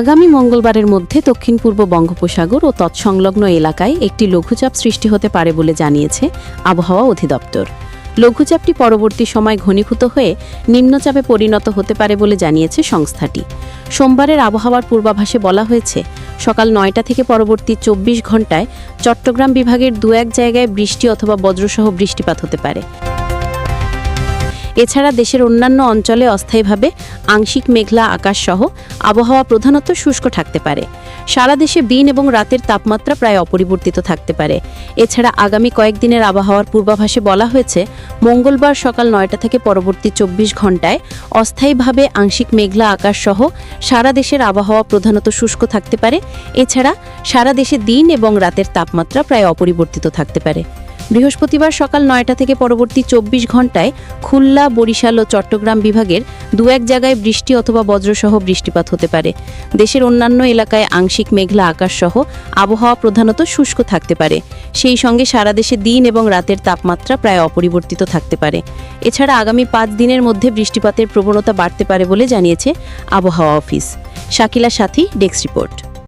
আগামী মঙ্গলবারের মধ্যে দক্ষিণ পূর্ব বঙ্গোপসাগর ও তৎসংলগ্ন এলাকায় একটি লঘুচাপ সৃষ্টি হতে পারে বলে জানিয়েছে আবহাওয়া অধিদপ্তর। লঘুচাপটি পরবর্তী সময় ঘনীভূত হয়ে নিম্নচাপে পরিণত হতে পারে বলে জানিয়েছে সংস্থাটি। সোমবারের আবহাওয়ার পূর্বাভাসে বলা হয়েছে, সকাল নয়টা থেকে পরবর্তী চব্বিশ ঘন্টায় চট্টগ্রাম বিভাগের দু এক জায়গায় বৃষ্টি অথবা বজ্রসহ বৃষ্টিপাত হতে পারে। এছাড়া দেশের অন্যান্য অঞ্চলে অস্থায়ীভাবে আংশিক মেঘলা আকাশসহ আবহাওয়া প্রধানত শুষ্ক থাকতে পারে। সারা দেশে দিন এবং রাতের তাপমাত্রা প্রায় অপরিবর্তিত থাকতে পারে। এছাড়া আগামী কয়েকদিনের আবহাওয়ার পূর্বাভাসে বলা হয়েছে, মঙ্গলবার সকাল নয়টা থেকে পরবর্তী চব্বিশ ঘন্টায় অস্থায়ীভাবে আংশিক মেঘলা আকাশসহ সারা দেশের আবহাওয়া প্রধানত শুষ্ক থাকতে পারে। এছাড়া সারা দেশে দিন এবং রাতের তাপমাত্রা প্রায় অপরিবর্তিত থাকতে পারে। বৃহস্পতিবার সকাল নয়টা থেকে পরবর্তী চব্বিশ ঘন্টায় খুলনা, বরিশাল ও চট্টগ্রাম বিভাগের দু এক জায়গায় বৃষ্টি অথবা বজ্রসহ বৃষ্টিপাত হতে পারে। দেশের অন্যান্য এলাকায় আংশিক মেঘলা আকাশসহ আবহাওয়া প্রধানত শুষ্ক থাকতে পারে। সেই সঙ্গে সারা দেশে দিন এবং রাতের তাপমাত্রা প্রায় অপরিবর্তিত থাকতে পারে। এছাড়া আগামী পাঁচ দিনের মধ্যে বৃষ্টিপাতের প্রবণতা বাড়তে পারে বলে জানিয়েছে আবহাওয়া অফিস। শাকিলা সাথী, ডেস্ক রিপোর্ট।